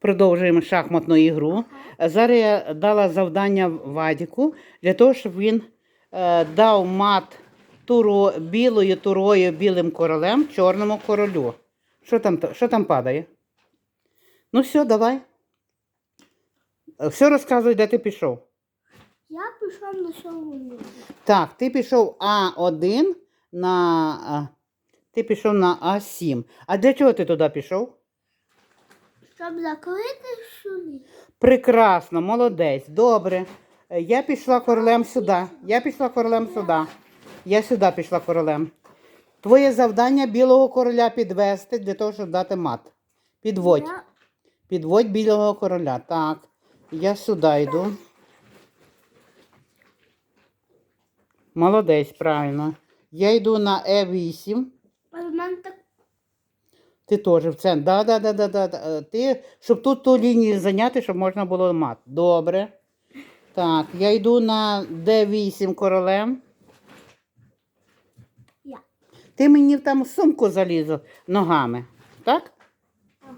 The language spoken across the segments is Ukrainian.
Продовжуємо шахматну ігру. Зараз я дала завдання Вадіку для того, щоб він е, дав мат туру, білою турою білим королем чорному королю. Що там, що там падає? Ну все, давай. Е, Все розказуй, де ти пішов. Я пішла на сьому. Так, ти пішов А1 на. Ти пішов на А7. А для чого ти туди пішов? Щоб закрити сюди. Прекрасно, молодець, добре. Я пішла королем сюди. Я пішла королем сюди. Я сюди пішла королем. Твоє завдання білого короля підвести для того, щоб дати мат. Підводь. Я Підводь білого короля. Так. Я сюди йду. Молодець, правильно. Я йду на Е8. а в мене так Ти теж в центр. Да, да, да, да, да. да. Е, Ти, щоб тут ту лінію зайняти, щоб можна було мат. Добре. Так, я йду на Д8 королем. я. Ти мені там в сумку залізла ногами. Так? Ага.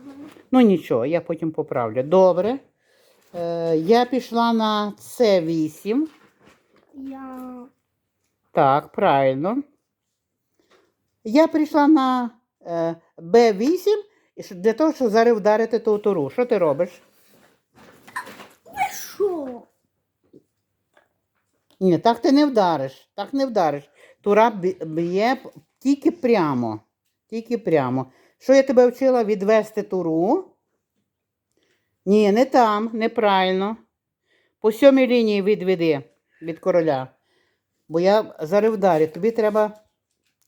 Ну нічого, я потім поправлю. Добре. Е, я пішла на С8. Я. Так, правильно. Я прийшла на Б8 для того, щоб зараз вдарити ту туру. Що ти робиш? Що? Ні, так ти не вдариш. Так не вдариш. Тура б'є тільки прямо. Тільки прямо. Що я тебе вчила відвести туру? Ні, не там, неправильно. По сьомій лінії відведи від короля. Бо я зараз вдарю, тобі треба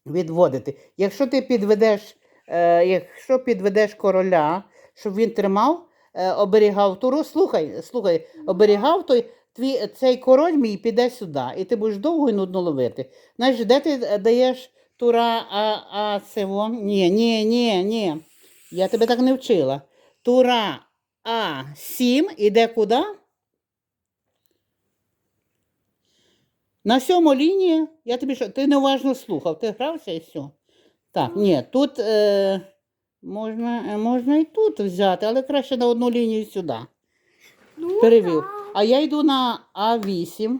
відводити. Якщо ти підведеш, е, якщо підведеш короля, щоб він тримав, е, оберігав туру, слухай, слухай, оберігав, той твій, цей король мій піде сюди, і ти будеш довго і нудно ловити. Знаєш, де ти е, даєш тура, а, а це? Ні, ні, ні, ні. Я тебе так не вчила. Тура А7 іде куди? На сьому лінії, я тобі що, ти неуважно слухав, ти грався і все. Так, ні, тут е, можна, е, можна і тут взяти, але краще на одну лінію сюди. Ну, Перевів. так. А я йду на А8,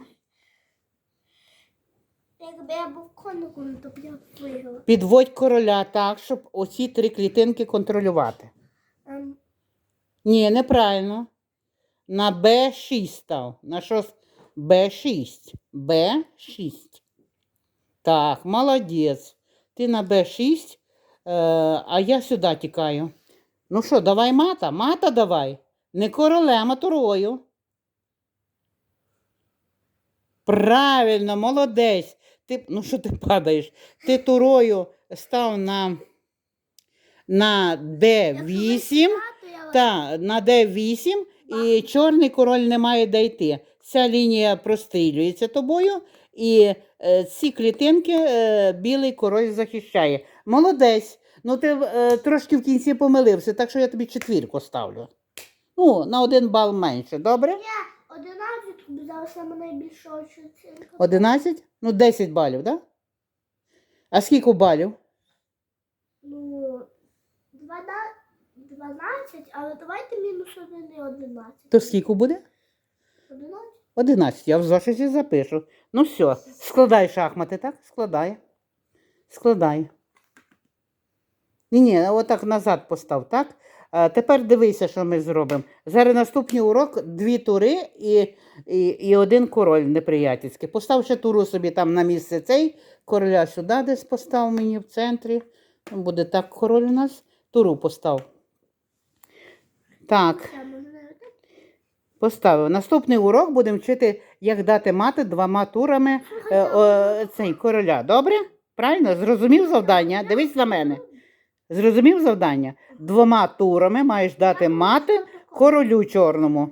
Якби я був коником, то б я виграла. підводь короля так, щоб оці три клітинки контролювати. Ем, Ні, неправильно. На Б6 став. На що? С- Б6. Б6. Так, молодець. Ти на Б6, е, а я сюди тікаю. Ну що, давай мата, мата давай. Не королем, а турою. Правильно, молодець. Ти, ну що ти падаєш? Ти турою став на, на Д8. вистріляти, я Так, на Д8 і чорний король не має де йти. Ця лінія прострілюється тобою, і е, ці клітинки е, білий король захищає. Молодець. Ну ти е, трошки в кінці помилився, так що я тобі четвірку ставлю. Ну, на один бал менше, добре? Я 11 взяв саме найбільшу оцінку. 11? Ну, 10 балів, так? Да? А скільки балів? Ну, 12, 12, але давайте мінус 1 і 11. То скільки буде? 11? 11, я в зошиті запишу. Ну все, складай шахмати, так? Складай. Складай. Ні, ні, отак назад постав, так? А тепер дивися, що ми зробимо. Зараз наступний урок дві тури і, і, і один король неприятельський. Постав ще туру собі там на місце цей, короля сюди десь постав мені в центрі. Буде так король у нас. Туру постав. Так. Це можна навіть так. Поставив. Наступний урок будемо вчити, як дати мати двома турами е, о, цей короля. Добре? Правильно? Зрозумів завдання? Дивись на мене. Зрозумів завдання? Двома турами маєш дати мати королю чорному.